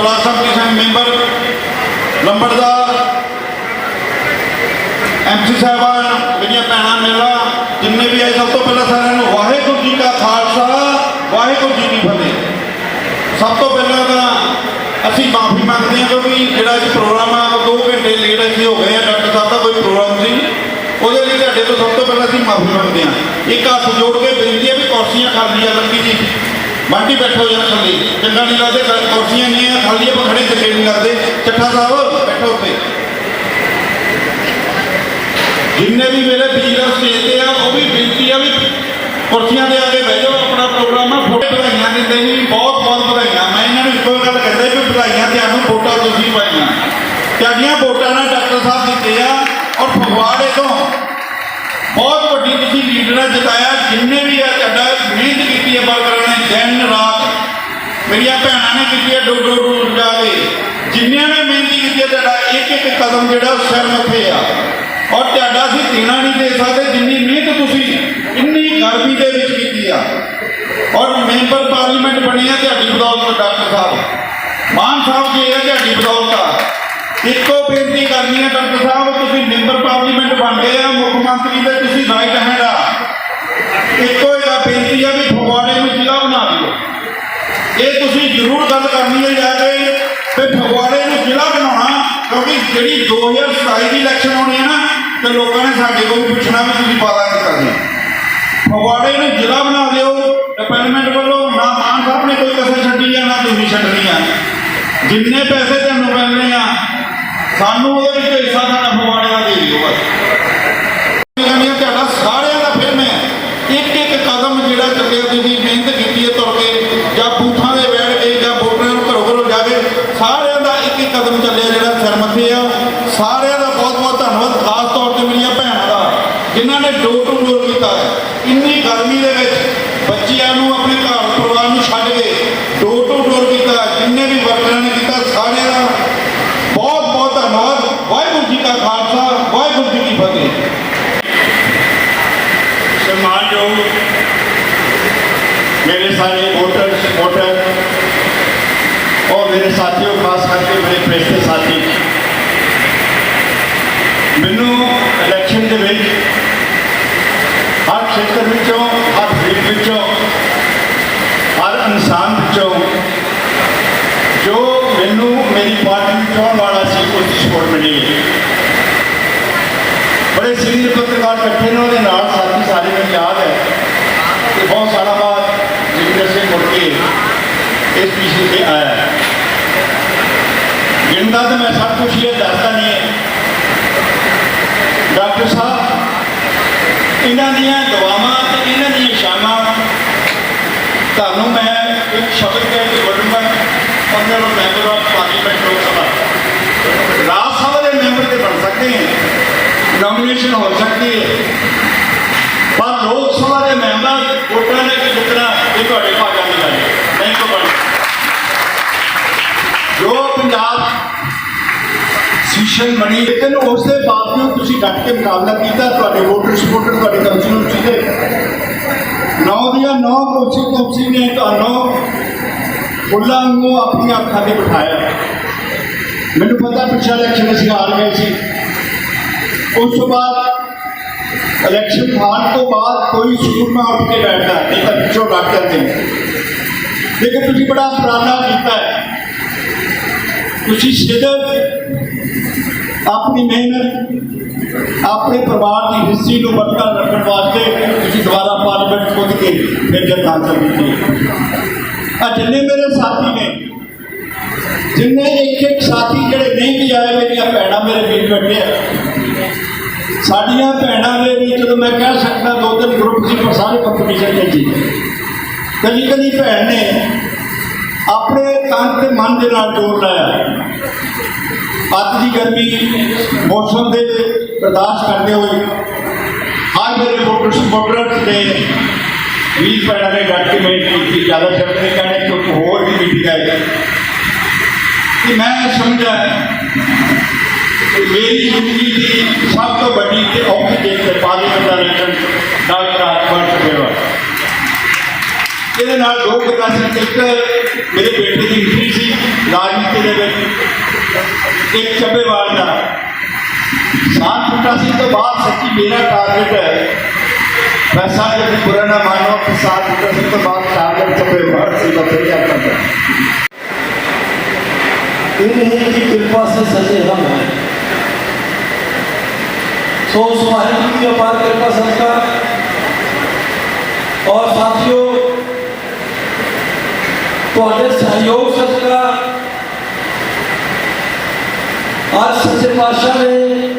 Block ਸੰਮਤੀ Singh member ਲੰਬੜਦਾਰ MC ਸਾਹਿਬਾਨ, ਮੇਰੀਆਂ ਭੈਣਾਂ ਮੇਰਾ ਜਿੰਨੇ ਵੀ ਆਏ, ਸਭ ਤੋਂ ਪਹਿਲਾਂ ਸਾਰਿਆਂ ਨੂੰ ਵਾਹਿਗੁਰੂ ਜੀ ਕਾ ਖਾਲਸਾ, ਵਾਹਿਗੁਰੂ ਜੀ ਕੀ ਫਤਿਹ। ਸਭ ਤੋਂ ਪਹਿਲਾਂ ਤਾਂ ਅਸੀਂ ਮਾਫੀ ਮੰਗਦੇ ਹਾਂ, ਕਿਉਂਕਿ ਜਿਹੜਾ ਅੱਜ ਪ੍ਰੋਗਰਾਮ ਆ, ਉਹ 2 ਘੰਟੇ ਲੇਟ ਅਸੀਂ ਹੋ ਗਏ ਆ ਡਾਕਟਰ ਸਾਹਿਬ ਦਾ ਕੋਈ ਪ੍ਰੋਗਰਾਮ ਸੀ। ਉਹਦੇ ਲਈ ਤੁਹਾਡੇ ਤੋਂ ਸਭ ਤੋਂ ਪਹਿਲਾਂ ਅਸੀਂ ਮਾਫੀ ਮੰਗਦੇ ਹਾਂ। ਇੱਕ ਹੱਥ ਜੋੜ ਕੇ ਬੇਨਤੀ ਹੈ ਵੀ ਕੁਰਸੀਆਂ ਖਾਲੀਆਂ ਲੱਗੀ ਜੀ ਬਾਕੀ ਬੈਠੋ ਜਾਂ ਥੱਲੇ ਚੰਗਾ ਨਹੀਂ ਲੱਗਦੇ ਕ- ਕੁਰਸੀਆਂ ਨਹੀਂ ਆ ਖਾਲੀ ਆਪਾਂ ਖੜੇ ਚੰਗੇ ਨਹੀਂ ਲੱਗਦੇ? ਚੱਠਾ ਸਾਹਿਬ, ਬੈਠੋ ਉੱਤੇ ਜਿੰਨੇ ਵੀ ਮੇਰੇ ਵੀਰ ਸਟੇਜ ਤੇ ਆ, ਉਹ ਵੀ ਬੇਨਤੀ ਆ ਵੀ ਕੁਰਸੀਆਂ ਦੇ ਅੱਗੇ ਬਹਿ ਜਾਓ, ਆਪਣਾ ਪ੍ਰੋਗਰਾਮ ਆ, ਫੋਟੋ ਵਧਾਈਆਂ ਦਿੰਦੇ ਜੀ, ਬਹੁਤ ਬਹੁਤ ਵਧਾਈਆਂ। ਮੈਂ ਇਹਨਾਂ ਨੂੰ ਇੱਕੋ ਗੱਲ ਕਹਿੰਦਾ ਵੀ ਵਧਾਈਆਂ ਤੇ ਤੁਹਾਨੂੰ ਵੋਟਾਂ ਤੁਸੀਂ ਪਾਈਆਂ। ਤੁਹਾਡੀਆਂ ਵੋਟਾਂ ਨਾਲ ਡਾਕਟਰ ਸਾਹਿਬ ਦਿੱਤੇ ਆ, ਔਰ ਫਗਵਾੜੇ ਤੋਂ ਲੀਡਰਾਂ ਜਿਤਾਇਆ, ਜਿੰਨੇ ਵੀ ਆ ਤੁਹਾਡਾ ਮਿਹਨਤ ਕੀਤੀ ਹੈ ਵਰਕਰਾਂ ਨੇ, ਦਿਨ, ਰਾਤ ਮੇਰੀਆਂ ਭੈਣਾਂ ਨੇ ਕੀਤੀ ਹੈ ਡੋਰ ਡੋਰ ਡੋਰ ਜਿੰਨਿਆਂ ਨੇ ਮਿਹਨਤ ਕੀਤੀ ਹੈ, ਤੁਹਾਡਾ ਇੱਕ ਇੱਕ ਕਦਮ ਜਿਹੜਾ ਸਿਰ ਮੱਥੇ ਆ। ਔਰ ਤੁਹਾਡਾ ਅਸੀਂ ਦੇਣਾ ਨਹੀਂ ਦੇ ਸਕਦੇ, ਜਿੰਨੀ ਮਿਹਨਤ ਤੁਸੀਂ ਇੰਨੀ ਗਰਮੀ ਦੇ ਵਿੱਚ ਕੀਤੀ ਆ। ਔਰ ਮੈਂਬਰ ਪਾਰਲੀਮੈਂਟ ਬਣੀ ਆ ਤੁਹਾਡੀ ਬਦੌਲਤ ਡਾਕਟਰ ਸਾਹਿਬ। ਮਾਨ ਸਾਹਿਬ ਜੀ, ਇਹ ਤੁਹਾਡੀ ਬਦੌਲਤ ਆ। ਇੱਕੋ ਬੇਨਤੀ ਕਰਨੀ ਹੈ, ਡਾਕਟਰ ਸਾਹਿਬ, ਤੁਸੀਂ ਮੈਂਬਰ ਪਾਰਲੀਮੈਂਟ ਬਣ ਗਏ ਆ, ਮੁੱਖ ਮੰਤਰੀ ਦੇ ਤੁਸੀਂ ਰਾਈਟ ਹੈਂਡ ਆ ਇੱਕੋ ਹੀ ਬੇਨਤੀ ਆ ਵੀ ਫਗਵਾੜੇ ਨੂੰ ਜ਼ਿਲ੍ਹਾ ਬਣਾ ਦਿਓ। ਇਹ ਤੁਸੀਂ ਜ਼ਰੂਰ ਗੱਲ ਕਰਨੀ ਹੈ ਜਾ ਕੇ ਵੀ ਫਗਵਾੜੇ ਨੂੰ ਜ਼ਿਲ੍ਹਾ ਬਣਾਉਣਾ, ਕਿਉਂਕਿ ਜਿਹੜੀ 2027 ਦੀ ਇਲੈਕਸ਼ਨ ਹੋਣੀ ਹੈ ਨਾ, ਤੇ ਲੋਕਾਂ ਨੇ ਸਾਡੇ ਕੋਲ ਪੁੱਛਣਾ ਵੀ ਤੁਸੀਂ ਵਾਅਦਾ ਕੀ ਕਰਦੇ ਫਗਵਾੜੇ ਨੂੰ ਜ਼ਿਲ੍ਹਾ ਬਣਾ ਦਿਓ ਡਿਪਾਰਟਮੈਂਟ ਵੱਲੋਂ ਨਾ ਮਾਨ ਸਾਹਿਬ ਨੇ ਕੋਈ ਕਸਰ ਛੱਡੀ ਆ, ਨਾ ਤੁਸੀਂ ਛੱਡਣੀ ਆ। ਜਿੰਨੇ ਪੈਸੇ ਤੁਹਾਨੂੰ ਮਿਲਣੇ ਆ ਸਾਨੂੰ ਉਹਦੇ ਵਿੱਚ ਹਿੱਸਾ ਸਾਡਾ ਫਗਵਾੜੇ ਦਾ ਦੇ ਦਿਓ ਬਸ ਦੇ ਵਿੱਚ ਹਰ ਖੇਤਰ ਵਿੱਚੋਂ, ਹਰ ਫੀਲਡ ਵਿੱਚੋਂ, ਹਰ ਇਨਸਾਨ ਵਿੱਚੋਂ ਜੋ ਮੈਨੂੰ ਮੇਰੀ ਪਾਰਟੀ ਨੂੰ ਚਾਹਣ ਵਾਲਾ ਸੀ ਉਸ ਦੀ ਸਪੋਰਟ ਮਿਲੀ ਬੜੇ ਸੀਨੀਅਰ ਪੱਤਰਕਾਰ ਇਕੱਠੇ ਨੇ, ਉਹਦੇ ਨਾਲ ਸਾਥੀ ਸਾਰੇ ਮੈਨੂੰ ਯਾਦ ਹੈ ਕਿ ਬਹੁਤ ਸਾਰਾ ਬਾਅਦ ਜਗਿੰਦਰ ਸਿੰਘ ਮੁੜ ਕੇ ਇਸ ਵਿਸ਼ੇ ਤੇ ਆਇਆ। ਹੈ ਗਿਣਦਾ ਤਾਂ ਮੈਂ ਸਭ ਕੁਝ ਇਹ ਦੱਸਦਾ ਨਹੀਂ ਹੈ। ਡਾਕਟਰ ਸਾਹਿਬ, ਇਹਨਾਂ ਦੀਆਂ ਦੁਆਵਾਂ ਤੇ ਇਹਨਾਂ ਦੀਆਂ ਸ਼ਾਮਾਂ ਤੁਹਾਨੂੰ ਮੈਂ ਇੱਕ ਸ਼ਬਦ ਕਹਿ ਕੇ ਵੜੂੰਗਾ ਪੰਦਰਾਂ ਮੈਂਬਰ ਆਫ ਪਾਰਲੀਮੈਂਟ ਲੋਕ ਸਭਾ। ਰਾਜ ਸਭਾ ਦੇ ਮੈਂਬਰ ਤੇ ਬਣ ਸਕਦੇ ਹੈ ਨੋਮੀਨੇਸ਼ਨ ਹੋ ਸਕਦੀ ਹੈ। ਪਰ ਲੋਕ ਸਭਾ ਦੇ ਮੈਂਬਰ ਵੋਟਾਂ ਸੀਸ਼ਨ ਬਣੀ ਲੇਕਿਨ ਉਸ ਦੇ ਬਾਵਜੂਦ ਤੁਸੀਂ ਡਟ ਕੇ ਮੁਕਾਬਲਾ ਕੀਤਾ, ਤੁਹਾਡੇ ਵੋਟਰ ਸਪੋਰਟਰ ਤੁਹਾਡੇ ਕਾਉਂਸਲਰ ਸੀਗੇ ਨੌ ਦੀਆਂ ਨੌ ਕੁਰਸੀ ਕੁਰਸੀ ਨੇ ਤੁਹਾਨੂੰ ਫੁੱਲਾਂ ਨੂੰ ਆਪਣੀਆਂ ਅੱਖਾਂ ਤੇ ਬਿਠਾਇਆ। ਮੈਨੂੰ ਪਤਾ ਪਿਛਲਾ ਇਲੈਕਸ਼ਨ ਅਸੀਂ ਹਾਰ ਗਏ ਸੀ। ਉਸ ਤੋਂ ਬਾਅਦ ਇਲੈਕਸ਼ਨ ਹਾਰ ਤੋਂ ਬਾਅਦ ਕੋਈ ਸਕੂਲ ਨਾ ਉੱਠ ਕੇ ਬੈਠਦਾ, ਨਹੀਂ ਤਾਂ ਪਿੱਛੋਂ ਡੱਕ ਜਾਂਦੇ ਨੇ। ਲੇਕਿਨ ਤੁਸੀਂ ਬੜਾ ਉਪਰਾਲਾ ਕੀਤਾ ਹੈ। ਤੁਸੀਂ ਸਿਰਫ ਆਪਣੀ ਮਿਹਨਤ, ਆਪਣੇ ਪਰਿਵਾਰ ਦੀ ਹਿੱਸੀ ਨੂੰ ਬਰਕਰਾਰ ਰੱਖਣ ਵਾਸਤੇ ਤੁਸੀਂ ਦੁਬਾਰਾ ਪਾਰਲੀਮੈਂਟ ਖੁਦ ਕੇ ਫਿਰ ਜਨ ਹਾਸਲ ਕੀਤੀ ਆ ਜਿੰਨੇ ਮੇਰੇ ਸਾਥੀ ਨੇ, ਜਿੰਨੇ ਇੱਕ ਇੱਕ ਸਾਥੀ ਜਿਹੜੇ ਨਹੀਂ ਵੀ ਆਏ, ਮੇਰੀਆਂ ਭੈਣਾਂ ਮੇਰੇ ਵੀਰ ਬੈਠੇ ਆ ਸਾਡੀਆਂ ਭੈਣਾਂ ਦੇ ਵੀ ਜਦੋਂ ਮੈਂ ਕਹਿ ਸਕਦਾ, ਦੋ ਤਿੰਨ ਗਰੁੱਪ ਸੀ, ਪਰ ਸਾਰੇ ਕੰਪੀਟੀਸ਼ਨ ਦੇ ਸੀ ਕਦੀ ਕਦੀ ਭੈਣ ਨੇ ਆਪਣੇ ਤਨ ਤੇ ਮਨ ਦੇ ਨਾਲ ਜੋੜ ਲਾਇਆ ਅੱਜ ਦੀ ਗਰਮੀ ਮੌਸਮ ਦੇ ਬਰਦਾਸ਼ਤ ਕਰਦੇ ਹੋਏ ਅੱਜ ਮੇਰੇ ਵੋਟਰ ਸਪੋਰਟਰ ਨੇ ਵੀਰ ਭੈਣਾਂ ਨੇ ਡਟ ਕੇ ਮਿਹਨਤ ਕੀਤੀ ਜ਼ਿਆਦਾ ਸ਼ਬਦ ਨਹੀਂ ਕਹਿਣੇ ਕਿਉਂਕਿ ਹੋਰ ਵੀ ਮੀਟਿੰਗ ਹੈ ਕਿ ਮੈਂ ਸਮਝਿਆ ਕਿ ਮੇਰੀ ਜ਼ਿੰਦਗੀ ਪ੍ਰਕਾਸ਼ਨ ਇੱਕ ਮੇਰੇ ਬੇਟੇ ਦੀ ਹਿਸਟਰੀ ਸੀ ਰਾਜਨੀਤੀ ਦੇ ਵਿੱਚ ਇੱਕ ਚੱਬੇਵਾਲ ਦਾ ਸਾਥ ਟੁੱਟਾ ਸੀ ਤੋਂ ਬਾਅਦ ਸੱਚੀ ਮੇਰਾ ਟਾਰਗੇਟ ਹੈ ਵੈਸਾ ਜੇ ਬੁਰਾ ਨਾ ਮਾਨੋ ਕਿ ਸਾਥ ਟੁੱਟਾ ਸੀ ਤੋਂ ਬਾਅਦ ਟਾਰਗੇਟ ਚੱਬੇਵਾਲ ਸੀ ਤਾਂ ਫਿਰ क्या करता इन्हीं की कृपा से सजे हम हैं सो उस वाहिगुरु की अपार कृपा सदका और साथियों ਤੁਹਾਡੇ ਸਹਿਯੋਗ ਸਦਕਾ ਅੱਜ ਸੱਚੇ ਪਾਤਸ਼ਾਹ ਨੇ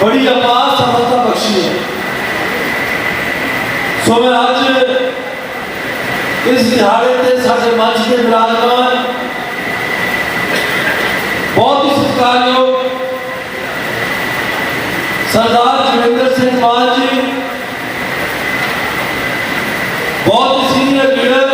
ਬੜੀ ਅਪਾਰ ਸਫਲਤਾ ਬਖਸ਼ੀ ਹੈ ਸੋ ਮੈਂ ਅੱਜ ਇਸ ਦਿਹਾੜੇ ਤੇ ਸਾਡੇ ਮੰਚ ਤੇ ਵਿਰਾਜਮਾਨ ਬਹੁਤ ਹੀ ਸਤਿਕਾਰਯੋਗ ਸਰਦਾਰ ਜੋਗਿੰਦਰ ਸਿੰਘ ਮਾਨ ਜੀ ਬਹੁਤ ਹੀ ਸੀਨੀਅਰ ਲੀਡਰ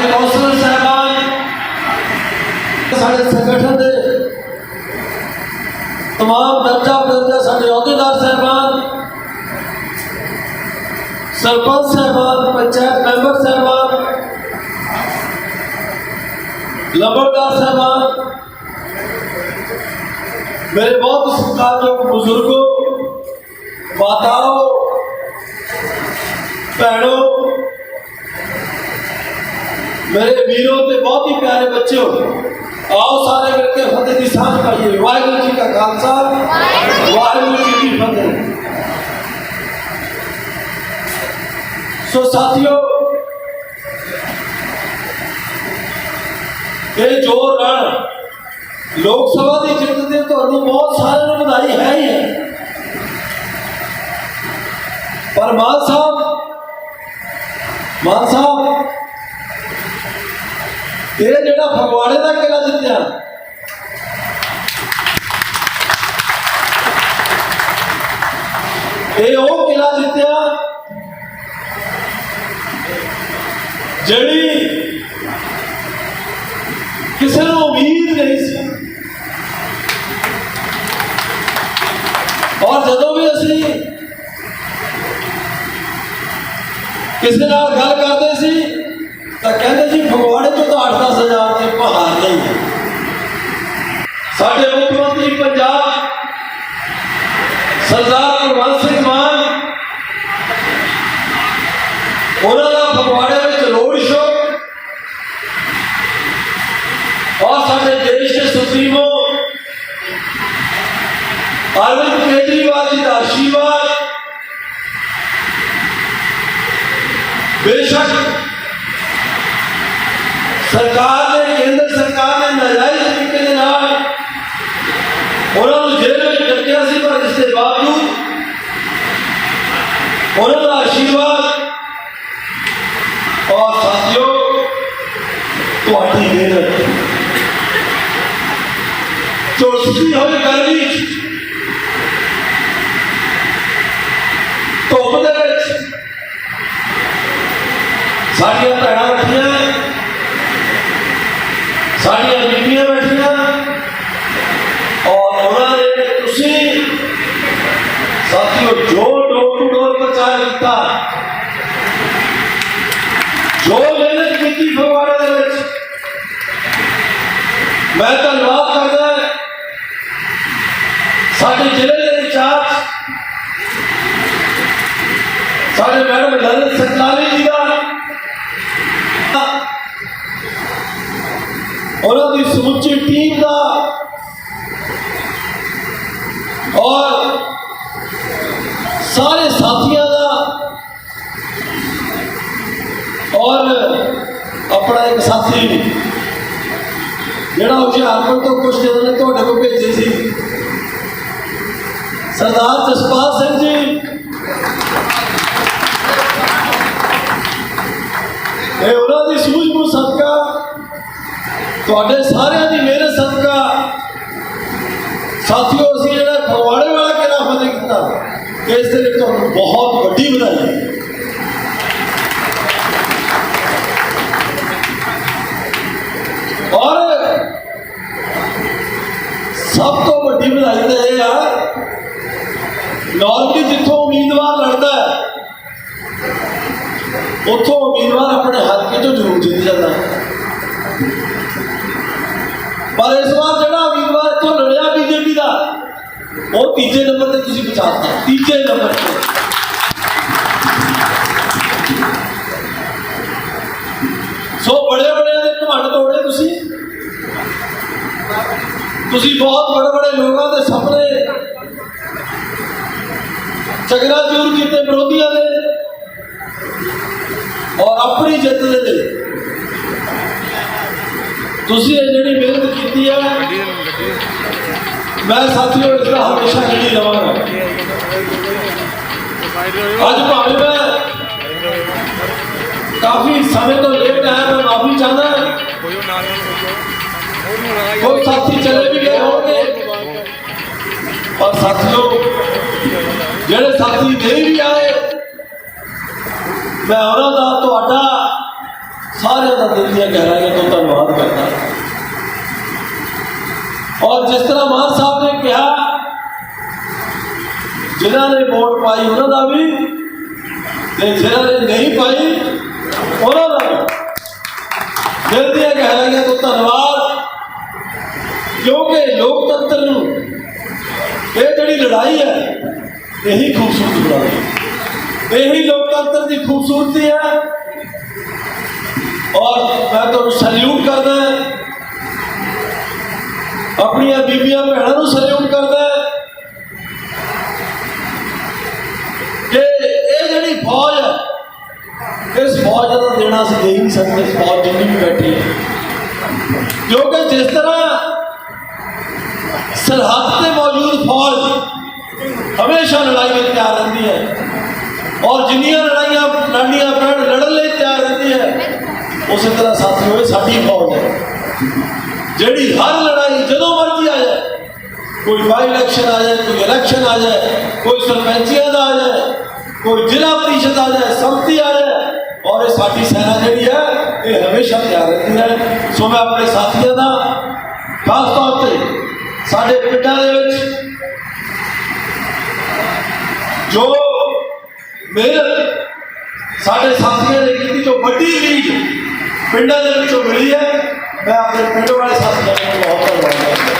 साढ़े कौंसलर साहबान साढ़े संगठन के तमाम दर्जा बदर्जा साढ़े अहदेदार साहबान सरपंच साहबान पंचायत मेंबर साहबान लंबरदार साहबान मेरे बहुत सत्कारयोग बुजुर्गों माताओं भैनों ਮੇਰੇ ਵੀਰੋ ਤੇ ਬਹੁਤ ਹੀ ਪਿਆਰੇ ਬੱਚਿਓ ਆਓ ਸਾਰੇ ਮਿਲ ਕੇ ਫਤਿਹ ਦੀ ਸਾਂਝ ਪਾਈਏ ਵਾਹਿਗੁਰੂ ਜੀ ਦਾ ਖਾਲਸਾ ਵਾਹਿਗੁਰੂ ਜੀ ਦੀ ਫਤਿਹ ਸੋ ਸਾਥੀਓ ਇਹ ਜੋ ਰਣ ਲੋਕ ਸਭਾ ਦੀ ਜਿੱਤ ਦੇ ਤੁਹਾਨੂੰ ਬਹੁਤ ਸਾਰਿਆਂ ਨੂੰ ਵਧਾਈ ਹੈ ਹੀ ਹੈ ਪਰ ਮਾਨ ਸਾਹਿਬ ਮਾਨ ਸਾਹਿਬ ਇਹ ਜਿਹੜਾ ਫਗਵਾੜੇ ਦਾ ਕਿਲਾ ਜਿੱਤਿਆ। ਇਹ ਉਹ ਕਿਲਾ ਜਿੱਤਿਆ ਜਿਹੜੀ ਕਿਸੇ ਨੂੰ ਉਮੀਦ ਨਹੀਂ ਸੀ। ਔਰ ਜਦੋਂ ਵੀ ਅਸੀਂ ਕਿਸੇ ਨਾਲ ਗੱਲ ਕਰਦੇ ਸੀ, ਤਾਂ ਕਹਿੰਦੇ ਜੀ ਫਗਵਾੜੇ ਤੋਂ ਅਰਵਿੰਦ ਕੇਜਰੀਵਾਲ ਜੀ ਦਾ ਆਸ਼ੀਰਵਾਦ ਬੇਸ਼ੱਕ ਸਰਕਾਰ ਨੇ ਕੇਂਦਰ ਸਰਕਾਰ ਨੇ ਨਾਜਾਇਜ਼ ਤਰੀਕੇ ਦੇ ਨਾਲ ਉਹਨਾਂ ਨੂੰ ਜੇਲ੍ਹ ਵਿੱਚ ਡੱਕਿਆ ਸੀ ਪਰ ਇਸ ਦੇ ਬਾਵਜੂਦ ਉਹਨਾਂ ਦਾ ਆਸ਼ੀਰਵਾਦ ਔਰ ਸਾਥੀਓ ਤੁਹਾਡੀ ਮਿਹਨਤ ਚੋਸੀ ਹੋਈ ਗਰਮੀ ਸਾਡੀਆਂ ਭੈਣਾਂ ਬੈਠੀਆਂ ਸਾਡੀਆਂ ਬੀਬੀਆਂ ਬੈਠੀਆਂ ਔਰ ਉਹਨਾਂ ਨੇ ਤੁਸੀਂ ਸਾਥੀਓ ਜੋ ਡੋਰ ਟੂ ਡੋਰ ਪ੍ਰਚਾਰ ਕੀਤਾ ਜੋ ਮਿਹਨਤ ਕੀਤੀ ਫਗਵਾੜੇ ਦੇ ਵਿੱਚ ਮੈਂ ਧੰਨਵਾਦ ਕਰਦਾ ਸਾਡੇ ਜ਼ਿਲ੍ਹੇ ਦੇ ਇੰਚਾਰਜ ਸਾਡੇ ਮੈਡਮ ਲਲਿਤ ਸਤਨਾਲੀ ਜੀ ਉਹਨਾਂ ਦੀ ਸਮੁੱਚੀ ਟੀਮ ਦਾ ਔਰ ਸਾਰੇ ਸਾਥੀਆਂ ਦਾ ਔਰ ਆਪਣਾ ਇੱਕ ਸਾਥੀ ਜਿਹੜਾ ਹੁਸ਼ਿਆਰਪੁਰ ਤੋਂ ਕੁਝ ਦਿਨਾਂ ਨੇ ਤੁਹਾਡੇ ਕੋਲ ਭੇਜੇ ਸੀ ਸਰਦਾਰ ਜਸਪਾਲ ਸਿੰਘ ਤੁਹਾਡੇ ਸਾਰਿਆਂ ਦੀ ਮਿਹਨਤ ਸਦਕਾ ਸਾਥੀਓ ਅਸੀਂ ਜਿਹੜਾ ਫਗਵਾੜੇ ਵਾਲਾ ਕਿਹੜਾ ਫਤਿਹ ਕੀਤਾ ਇਸ ਦੇ ਲਈ ਤੁਹਾਨੂੰ ਬਹੁਤ ਵੱਡੀ ਵਧਾਈ ਹੈ ਔਰ ਸਭ ਤੋਂ ਵੱਡੀ ਵਧਾਈ ਤਾਂ ਇਹ ਆ ਨਾਰਮਲੀ ਜਿੱਥੋਂ ਉਮੀਦਵਾਰ ਲੜਦਾ ਹੈ ਉੱਥੋਂ ਉਮੀਦਵਾਰ ਆਪਣੇ ਹਲਕੇ ਤੋਂ ਜ਼ਰੂਰ ਜਿੱਤ ਜਾਂਦਾ ਹੈ ਪਰ ਇਸ ਵਾਰ ਜਿਹੜਾ ਉਮੀਦਵਾਰ ਤੋਂ ਲੜਿਆ ਬੀਜੇਪੀ ਦਾ, ਉਹ ਤੀਜੇ ਨੰਬਰ ਤੇ ਤੁਸੀਂ ਬਚਾਤਾ ਤੀਜੇ ਨੰਬਰ ਤੇ। ਸੋ ਬੜੇ ਬੜੇ ਦੇ ਘਮੰਡ ਤੋੜੇ ਤੁਸੀਂ। ਤੁਸੀਂ ਬਹੁਤ ਬੜੇ ਬੜੇ ਲੋਕਾਂ ਦੇ ਸਾਹਮਣੇ ਚਗਰਾ ਚੂਰ ਕੀਤੇ ਵਿਰੋਧੀਆਂ ਦੇ ਔਰ ਆਪਣੀ ਜਿੱਤ ਦੇ ਲਈ। ਤੁਸੀਂ ਇਹ ਜਿਹੜੀ ਮਿਹਨਤ ਕੀਤੀ ਹੈ ਮੈਂ ਸਾਥੀਓ ਇਸ ਦਾ ਹਮੇਸ਼ਾ ਜਿਹੜੀ ਰਵਾਂਗਾ ਅੱਜ ਭਾਵੇਂ ਮੈਂ ਕਾਫੀ ਸਮੇਂ ਤੋਂ ਲੇਟ ਆਇਆ ਮੈਂ ਮਾਫੀ ਚਾਹੁੰਦਾ। ਕੋਈ ਸਾਥੀ ਚਲੇ ਵੀ ਗਏ ਹੋਣਗੇ। ਪਰ ਸਾਥੀਓ ਜਿਹੜੇ ਸਾਥੀ ਨਹੀਂ ਵੀ ਆਏ ਮੈਂ ਉਹਨਾਂ ਦਾ ਤੁਹਾਡਾ ਸਾਰਿਆਂ ਦਾ ਦਿਲ ਦੀਆਂ ਗਹਿਰਾਈਆਂ ਤੋਂ ਧੰਨਵਾਦ ਕਰਦਾ। ਔਰ ਜਿਸ ਤਰ੍ਹਾਂ ਮਾਨ ਸਾਹਿਬ ਨੇ ਕਿਹਾ, ਜਿਨ੍ਹਾਂ ਨੇ ਵੋਟ ਪਾਈ ਉਹਨਾਂ ਦਾ ਵੀ ਤੇ ਜਿਨ੍ਹਾਂ ਨੇ ਨਹੀਂ ਪਾਈ, ਉਹਨਾਂ ਦਾ ਵੀ। ਦਿਲ ਦੀਆਂ ਗਹਿਰਾਈਆਂ ਤੋਂ ਧੰਨਵਾਦ, ਕਿਉਂਕਿ ਲੋਕਤੰਤਰ ਨੂੰ ਇਹ ਜਿਹੜੀ ਲੜਾਈ ਹੈ, ਇਹੀ ਖੂਬਸੂਰਤ ਲੜਾਈ ਹੈ। ਇਹੀ ਲੋਕਤੰਤਰ ਦੀ ਖੂਬਸੂਰਤੀ ਹੈ। ਔਰ ਮੈਂ ਤੁਹਾਨੂੰ ਸੈਲੂਟ ਕਰਦਾ ਆਪਣੀਆਂ ਬੀਬੀਆਂ ਭੈਣਾਂ ਨੂੰ ਸੈਲੂਟ ਕਰਦਾ ਕਿ ਇਹ ਜਿਹੜੀ ਫੌਜ ਹੈ ਇਸ ਫੌਜ ਦਾ ਦੇਣਾ ਅਸੀਂ ਦੇ ਹੀ ਨਹੀਂ ਸਕਦੇ ਇਸ ਫੌਜ ਜਿੰਨੀ ਵੀ ਬੈਠੀ ਹੈ ਕਿਉਂਕਿ ਜਿਸ ਤਰ੍ਹਾਂ ਸਰਹੱਦ ਤੇ ਮੌਜੂਦ ਫੌਜ ਹਮੇਸ਼ਾ ਲੜਾਈ ਵਿੱਚ ਤਿਆਰ ਰਹਿੰਦੀ ਹੈ ਔਰ ਜਿੰਨੀਆਂ ਲੜਾਈਆਂ ਲੜਨੀਆਂ ਪੈਣ ਲੜਨ ਲਈ ਤਿਆਰ ਰਹਿੰਦੀ ਹੈ ਉਸੇ ਤਰ੍ਹਾਂ ਸਾਥੀਓ ਇਹ ਸਾਡੀ ਫੌਜ ਹੈ ਜਿਹੜੀ ਹਰ ਲੜਾਈ ਜਦੋਂ ਮਰਜ਼ੀ ਆ ਜਾਏ ਕੋਈ ਬਾਈ ਇਲੈਕਸ਼ਨ ਆ ਜਾਏ ਕੋਈ ਇਲੈਕਸ਼ਨ ਆ ਜਾਏ ਕੋਈ ਸਰਪੰਚੀਆਂ ਦਾ ਆ ਜਾਏ ਕੋਈ ਜ਼ਿਲ੍ਹਾ ਪਰਿਸ਼ਦ ਆ ਜਾਏ ਸੰਮਤੀ ਆ ਜਾਏ ਔਰ ਇਹ ਸਾਡੀ ਸੈਨਾ ਜਿਹੜੀ ਹੈ ਇਹ ਹਮੇਸ਼ਾ ਤਿਆਰ ਰਹਿੰਦੀ ਹੈ ਸੋ ਮੈਂ ਆਪਣੇ ਸਾਥੀਆਂ ਦਾ ਖਾਸ ਤੌਰ ਤੇ ਸਾਡੇ ਪਿੰਡਾਂ ਦੇ ਵਿੱਚ ਜੋ ਮਿਹਨਤ ਸਾਡੇ ਸਾਥੀਆਂ ਨੇ ਕੀਤੀ ਜੋ ਵੱਡੀ ਲੀਡ ਪਿੰਡਾਂ ਦੇ ਵਿੱਚੋਂ ਮਿਲੀ ਹੈ Now, if you realize how to get into all the world,